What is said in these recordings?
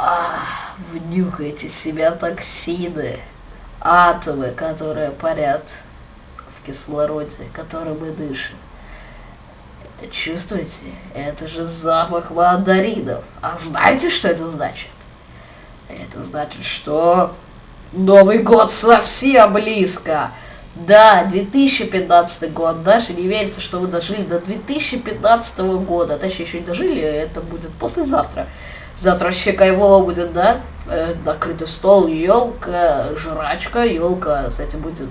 А, внюхайте себя токсины, атомы, которые парят в кислороде, которым мы дышим. Чувствуете? Это же запах мандаринов. А знаете, что это значит? Это значит, что Новый год совсем близко. Да, 2015 год. Даже не верится, что вы дожили до 2015 года. Точнее, еще не дожили, это будет послезавтра. Завтра вообще кайфово будет, да? Э, накрытый стол, елка, жрачка, елка этим будет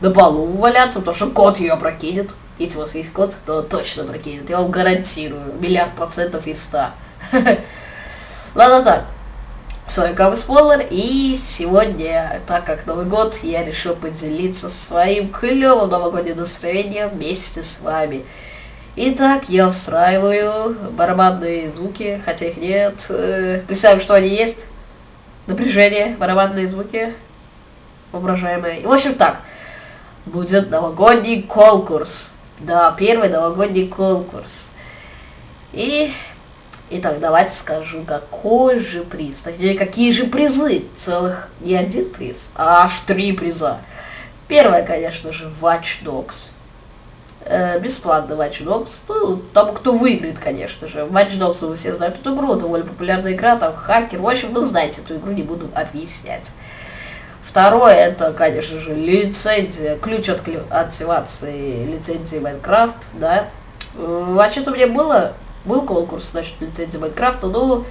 на полу валяться, потому что кот ее прокинет. Если у вас есть кот, то точно прокинет. Я вам гарантирую. Миллиард процентов из ста. Ладно так. С вами Кавы Спойлер, и сегодня, так как Новый год, я решил поделиться своим клевым новогодним настроением вместе с вами. Итак, я устраиваю барабанные звуки, хотя их нет. Э, представим, что они есть. Напряжение, барабанные звуки, воображаемые. И в общем так, будет новогодний конкурс. Да, первый новогодний конкурс. И Итак, давайте скажу, какой же приз. Точнее, какие же призы? Целых не один приз, а аж три приза. Первое, конечно же, Watch Dogs. Э, бесплатный Watch Dogs. Ну, тому, кто выиграет, конечно же. Watch Dogs, вы все знают эту игру, довольно популярная игра, там хакер. В общем, вы знаете эту игру, не буду объяснять. Второе, это, конечно же, лицензия, ключ от активации лицензии Minecraft, да. Вообще-то мне было был конкурс, значит, лицензии Майнкрафта, но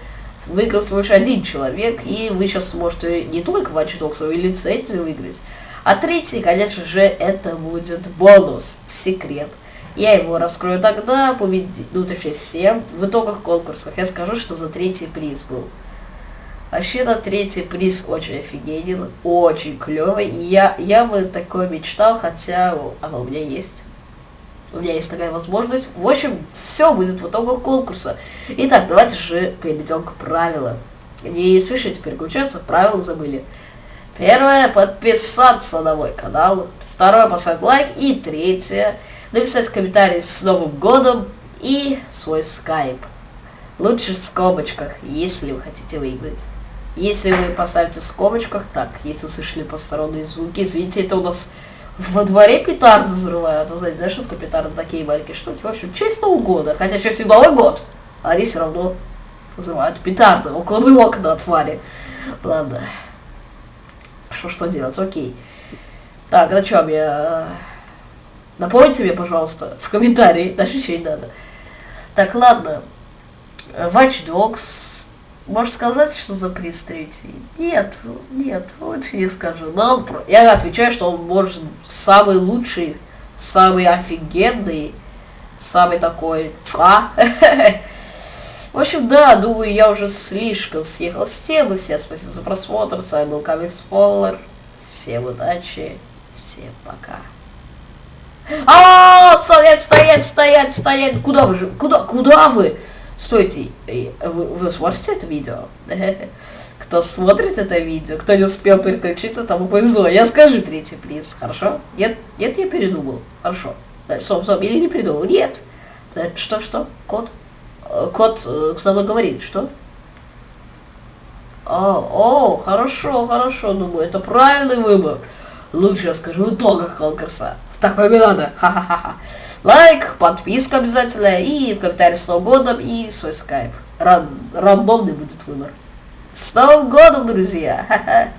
выиграл всего лишь один человек, и вы сейчас сможете не только Watch Dogs, но и лицензию выиграть. А третий, конечно же, это будет бонус, секрет. Я его раскрою тогда, победить, ну точнее всем, в итогах конкурсов. Я скажу, что за третий приз был. Вообще на третий приз очень офигенен, очень клевый. Я, я бы такое мечтал, хотя оно у меня есть у меня есть такая возможность. В общем, все будет в итогах конкурса. Итак, давайте же перейдем к правилам. Не спешите переключаться, правила забыли. Первое, подписаться на мой канал. Второе, поставить лайк. И третье, написать комментарий с Новым годом и свой скайп. Лучше в скобочках, если вы хотите выиграть. Если вы поставите в скобочках, так, если услышали посторонние звуки, извините, это у нас во дворе петарды взрывают. Ну, знаете, что такое петарды? Такие маленькие штуки. В общем, честь Нового года. Хотя честь Новый год. Они все равно взрывают петарды около моего окна твари. Ладно. Что что делать? Окей. Так, на чем я... Напомните мне, пожалуйста, в комментарии. Дальше ничего не надо. Так, ладно. Watch Dogs Можешь сказать, что за приз третий? Нет, нет, лучше не скажу. Но он, я отвечаю, что он может самый лучший, самый офигенный, самый такой... А? В общем, да, думаю, я уже слишком съехал с темы. Всем спасибо за просмотр. С вами был Комик Спойлер. Всем удачи. Всем пока. А, стоять, стоять, стоять, стоять. Куда вы же? Куда, куда вы? Стойте, вы, вы смотрите это видео? Кто смотрит это видео, кто не успел переключиться, тому повезло. Я скажу третий приз, хорошо? Нет, нет, я передумал. Хорошо. Стоп, стоп, или не передумал? Нет. Что, что? Кот? Кот э, со мной говорит, что? О, о, хорошо, хорошо, думаю, это правильный выбор. Лучше я скажу в итогах конкурса. Такое не надо. Ха-ха-ха. Лайк, подписка обязательно, и в комментарии с Новым годом, и свой скайп. Ран рандомный будет выбор. С Новым годом, друзья! Ха-ха!